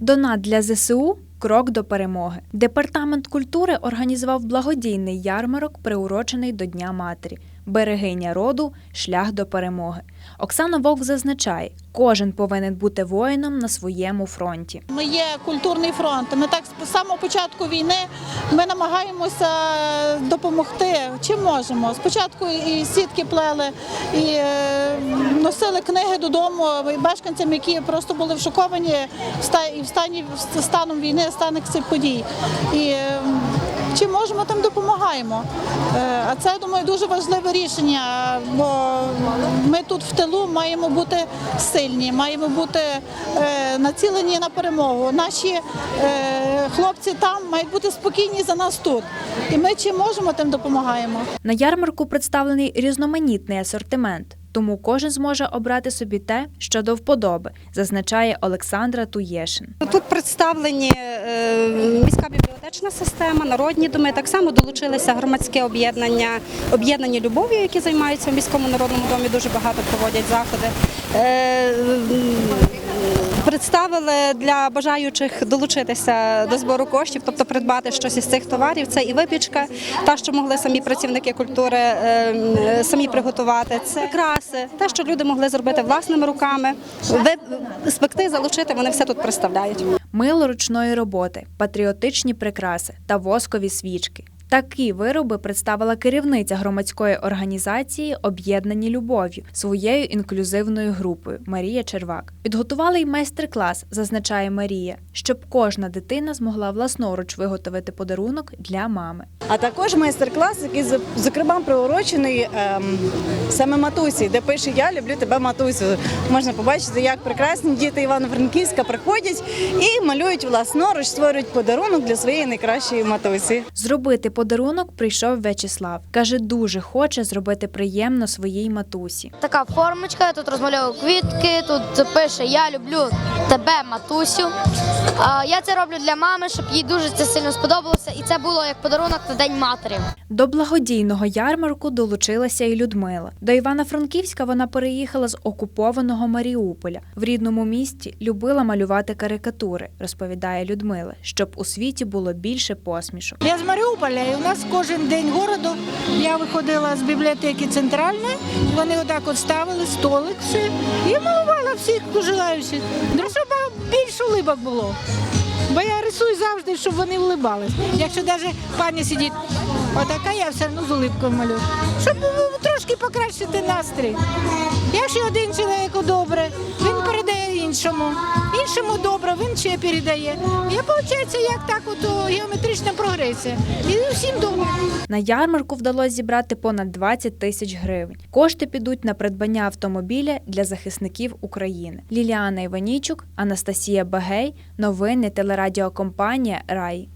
Донат для ЗСУ крок до перемоги. Департамент культури організував благодійний ярмарок, приурочений до Дня матері. Берегиня роду шлях до перемоги. Оксана Вовк зазначає, кожен повинен бути воїном на своєму фронті. Ми є культурний фронт. Ми так з самого початку війни ми намагаємося допомогти чим можемо. Спочатку і сітки плели, і е, носили книги додому мешканцям, які просто були вшоковані в стані станом війни, станом цих подій. І чим можемо, тим допомагаємо. Е, А це, я думаю, дуже важливе рішення, бо ми тут в тилу маємо бути сильні, маємо бути е, націлені на перемогу. Наші е, хлопці там мають бути спокійні за нас тут. І ми чим можемо, тим допомагаємо. На ярмарку представлений різноманітний асортимент, тому кожен зможе обрати собі те, що до вподоби, зазначає Олександра Туєшин. Тут представлені е, система, народні доми. Так само долучилися громадське об'єднання, об'єднані любові, які займаються в міському народному домі. Дуже багато проводять заходи. Представили для бажаючих долучитися до збору коштів, тобто придбати щось із цих товарів. Це і випічка, та що могли самі працівники культури е, самі приготувати. Це краси, те, що люди могли зробити власними руками, спекти, залучити. Вони все тут представляють. Мило ручної роботи, патріотичні прикраси та воскові свічки. Такі вироби представила керівниця громадської організації Об'єднані любов'ю своєю інклюзивною групою Марія Червак. Підготували й майстер-клас, зазначає Марія, щоб кожна дитина змогла власноруч виготовити подарунок для мами. А також майстер-клас, який з- зокрема приурочений ем, саме матусі, де пише Я люблю тебе, матусю. Можна побачити, як прекрасні діти Івано-Франківська приходять і малюють власноруч, створюють подарунок для своєї найкращої матусі. Зробити подарунок прийшов В'ячеслав. Каже, дуже хоче зробити приємно своїй матусі. Така формочка, тут розмальовую квітки, тут пише Я люблю тебе, матусю. Я це роблю для мами, щоб їй дуже це сильно сподобалося. І це було як подарунок на День матері. До благодійного ярмарку долучилася і Людмила. До Івано-Франківська вона переїхала з окупованого Маріуполя. В рідному місті любила малювати карикатури, розповідає Людмила, щоб у світі було більше посмішок. Я з Маріуполя, і у нас кожен день городу я виходила з бібліотеки центральної, вони отак от ставили столик все, і малювала всіх желаючих. Щоб більше улибок було. Бо я рисую завжди, щоб вони улибались. Якщо навіть пані сидить, отака я все одно з улибкою малюю. Щоб ну, трошки покращити настрій. Якщо один чоловіку добре, він передає іншому. Іншому добре, він ще передає. І виходить, як так от геометрична прогресія. І всім добре. На ярмарку вдалося зібрати понад 20 тисяч гривень. Кошти підуть на придбання автомобіля для захисників України. Ліліана Іванічук, Анастасія Багей, новини телерадіокомпанія Рай.